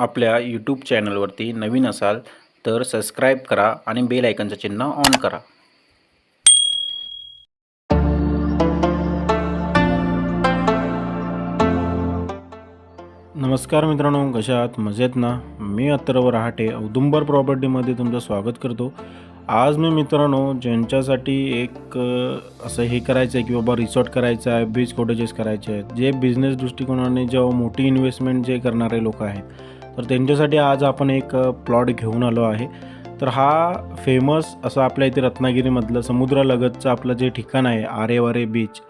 आपल्या यूट्यूब चॅनलवरती नवीन असाल तर सबस्क्राईब करा आणि बेल आयकनचं चिन्ह ऑन करा. नमस्कार मित्रांनो कशा आहात? मजेत ना? मी अथर्व रहाटे औदुंबर प्रॉपर्टीमध्ये तुमचं स्वागत करतो. आज मी मित्रांनो ज्यांच्यासाठी एक असं हे करायचं आहे की बाबा रिसॉर्ट करायचं आहे बीच कॉटेजेस करायचे आहेत जे बिझनेस दृष्टिकोनाने जेव्हा मोठी इन्व्हेस्टमेंट जे करणारे लोक आहेत तर त्यांच्यासाठी आज आपण एक प्लॉट घेऊन आलो आहे. तर हा फेमस असं आपल्या इथे रत्नागिरीमधलं समुद्रालगतचं आपलं जे ठिकाण आहे आरेवारे बीच.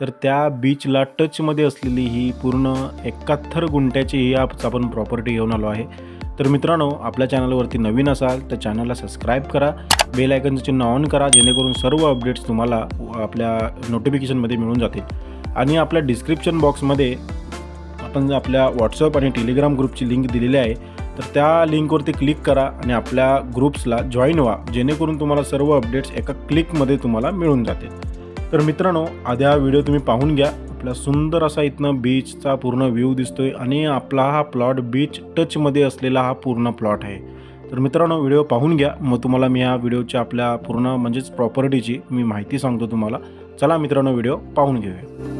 तर त्या बीचला टचमध्ये असलेली ही पूर्ण एकाहत्तर गुंट्याची ही आप- आपण प्रॉपर्टी घेऊन आलो आहे. तर मित्रांनो आपल्या चॅनलवरती नवीन असाल तर चॅनलला सबस्क्राईब करा बेल आयकनचं चिन्ह ऑन करा जेणेकरून सर्व अपडेट्स तुम्हाला आपल्या नोटिफिकेशनमध्ये मिळून जातील. आणि आपल्या डिस्क्रिप्शन बॉक्समध्ये आपण आपल्या व्हॉट्सअप आणि टेलिग्राम ग्रुपची लिंक दिलेली आहे तर त्या लिंकवरती क्लिक करा आणि आपल्या ग्रुप्सला जॉईन व्हा जेणेकरून तुम्हाला सर्व अपडेट्स एका क्लिकमध्ये तुम्हाला मिळून जाते तर मित्रांनो आधी हा व्हिडिओ तुम्ही पाहून घ्या. आपला सुंदर असा इथनं बीचचा पूर्ण व्ह्यू दिसतोय आणि आपला हा प्लॉट बीच टचमध्ये असलेला हा पूर्ण प्लॉट आहे. तर मित्रांनो व्हिडिओ पाहून घ्या. मग तुम्हाला मी या व्हिडिओच्या आपल्या पूर्ण म्हणजेच प्रॉपर्टीची मी माहिती सांगतो तुम्हाला. चला मित्रांनो व्हिडिओ पाहून घेऊया.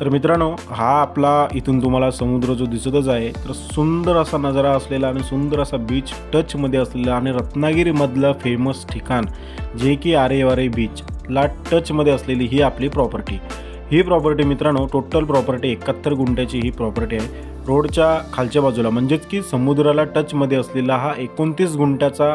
तर मित्रांनो हा आपला इथून तुम्हाला समुद्र जो दिसतच आहे तर सुंदर असा नजारा असलेला आणि सुंदर असा बीच टचमध्ये असलेला आणि रत्नागिरीमधलं फेमस ठिकाण जे की आरेवारे बीचला टचमध्ये असलेली ही आपली प्रॉपर्टी ही प्रॉपर्टी मित्रांनो टोटल प्रॉपर्टी एकाहत्तर गुंठ्याची ही प्रॉपर्टी आहे. रोडच्या खालच्या बाजूला म्हणजेच की समुद्राला टचमध्ये असलेला हा एकोणतीस गुंठ्याचा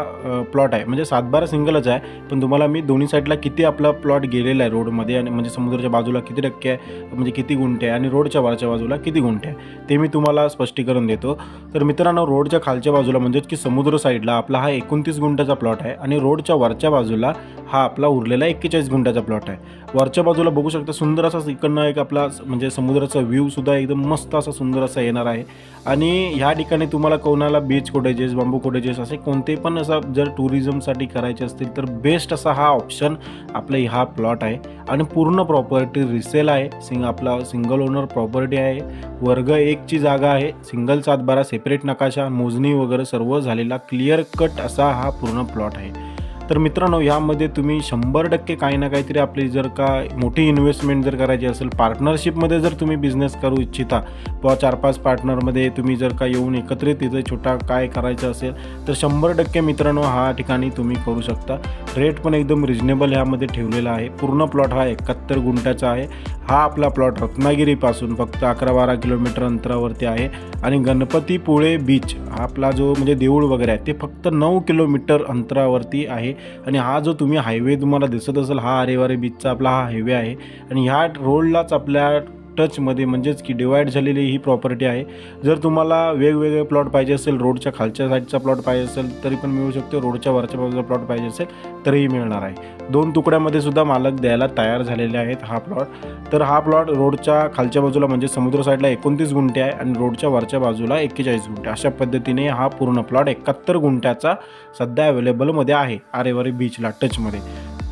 प्लॉट आहे. म्हणजे सातबारा सिंगलच आहे पण तुम्हाला मी दोन्ही साईडला किती आपला प्लॉट गेलेला आहे रोडमध्ये आणि म्हणजे समुद्राच्या बाजूला किती टक्के आहे म्हणजे किती गुंठे आहे आणि रोडच्या वरच्या बाजूला किती गुंठे आहे ते मी तुम्हाला स्पष्टीकरण देतो. तर मित्रांनो रोडच्या खालच्या बाजूला म्हणजेच की समुद्र साईडला आपला हा एकोणतीस गुंठ्याचा प्लॉट आहे आणि रोडच्या वरच्या बाजूला हा आपला उरलेला एक्केचाळीस गुंठ्याचा प्लॉट आहे. वरच्या बाजूला बघू शकता सुंदर असा इकडनं एक आपला म्हणजे समुद्राचा व्ह्यूसुद्धा एकदम मस्त असा सुंदर असा येणार आहे. आणि ह्या ठिकाणी तुम्हाला कोणाला बीच कोटेजेस बांबू कोटेजेस असे कोणते पण असा जर टुरिझमसाठी करायचे असतील तर बेस्ट असा हा ऑप्शन आपला हा प्लॉट आहे. आणि पूर्ण प्रॉपर्टी रिसेल आहे. सिंग आपला सिंगल ओनर प्रॉपर्टी आहे. वर्ग एकची जागा आहे. सिंगल सातबारा सेपरेट नकाशा मोजणी वगैरे सर्व झालेला क्लिअर कट असा हा पूर्ण प्लॉट आहे. तर मित्रांनो यामध्ये तुम्ही शंभर टक्के काही ना काहीतरी आपली जर का मोठी इन्व्हेस्टमेंट जर करायची असेल पार्टनरशिपमध्ये जर तुम्ही बिझनेस करू इच्छिता किंवा चार पाच पार्टनरमध्ये तुम्ही जर का येऊन एकत्रित तिथे छोटा काय करायचं असेल तर शंभर टक्के मित्रांनो हा ठिकाणी तुम्ही करू शकता. रेट पण एकदम रिजनेबल ह्यामध्ये ठेवलेला आहे. पूर्ण प्लॉट हा एकाहत्तर गुंठ्याचा आहे. हा आपला प्लॉट रत्नागिरीपासून फक्त अकरा बारा किलोमीटर अंतरावरती आहे. आणि गणपतीपुळे बीच आपला जो म्हणजे देऊळ वगैरे आहे ते फक्त नऊ किलोमीटर अंतरावरती आहे. आणि हा जो तुम्ही हायवे तुम्हाला दिसत असेल हा आरेवारे बीचचा आपला हा हायवे आहे. आणि ह्या रोडलाच आपल्या टचमध्ये म्हणजेच की डिवाईड झालेली ही प्रॉपर्टी आहे. जर तुम्हाला वेगवेगळे प्लॉट पाहिजे असेल रोडच्या खालच्या साईडचा प्लॉट पाहिजे असेल तरी पण मिळू शकतो. रोडच्या वरच्या बाजूला प्लॉट पाहिजे असेल तरीही मिळणार आहे. दोन तुकड्यामध्ये सुद्धा मालक द्यायला तयार झालेले आहेत हा प्लॉट तर हा प्लॉट रोडच्या खालच्या बाजूला म्हणजे समुद्र साईडला एकोणतीस गुंठे आहे आणि रोडच्या वरच्या बाजूला एक्केचाळीस गुंठे. अशा पद्धतीने हा पूर्ण प्लॉट एकाहत्तर गुंठ्याचा सध्या अवेलेबलमध्ये आहे आरेवारी बीचला टचमध्ये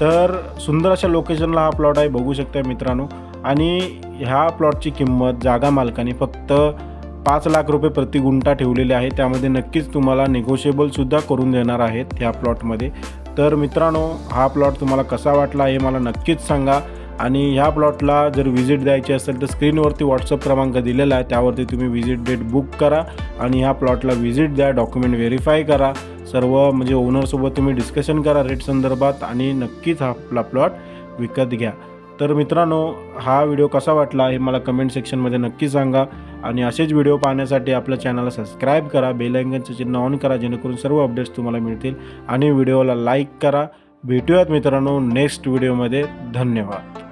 तर सुंदर अशा लोकेशनला हा प्लॉट आहे बघू शकता मित्रांनो. आणि ह्या प्लॉटची किंमत जागा मालकाने फक्त पाच लाख रुपये प्रति गुंठा ठेवलेले आहे. त्यामध्ये नक्कीच तुम्हाला निगोशिएबलसुद्धा करून देणार आहेत ह्या प्लॉटमध्ये तर मित्रांनो हा प्लॉट तुम्हाला कसा वाटला हे मला नक्कीच सांगा. आणि ह्या प्लॉटला जर व्हिजिट द्यायची असेल तर स्क्रीनवरती व्हॉट्सअप क्रमांक दिलेला आहे. त्यावरती तुम्ही व्हिजिट डेट बुक करा आणि ह्या प्लॉटला व्हिजिट द्या डॉक्युमेंट व्हेरीफाय करा. सर्व म्हणजे ओनरसोबत तुम्ही डिस्कशन करा रेट संदर्भात आणि नक्कीच हा आपला प्लॉट विकत घ्या. तर मित्रांनो हा व्हिडिओ कसा वाटला हे मला कमेंट सेक्शनमध्ये नक्की सांगा. आणि असेच व्हिडिओ पाहण्यासाठी आपल्या चॅनलला सबस्क्राईब करा. बेल चिन्ह ऑन करा जेणेकरून सर्व अपडेट्स तुम्हाला मिळतील. आणि व्हिडिओला लाईक करा. भेटूयात मित्रांनो नेक्स्ट व्हिडिओमध्ये धन्यवाद.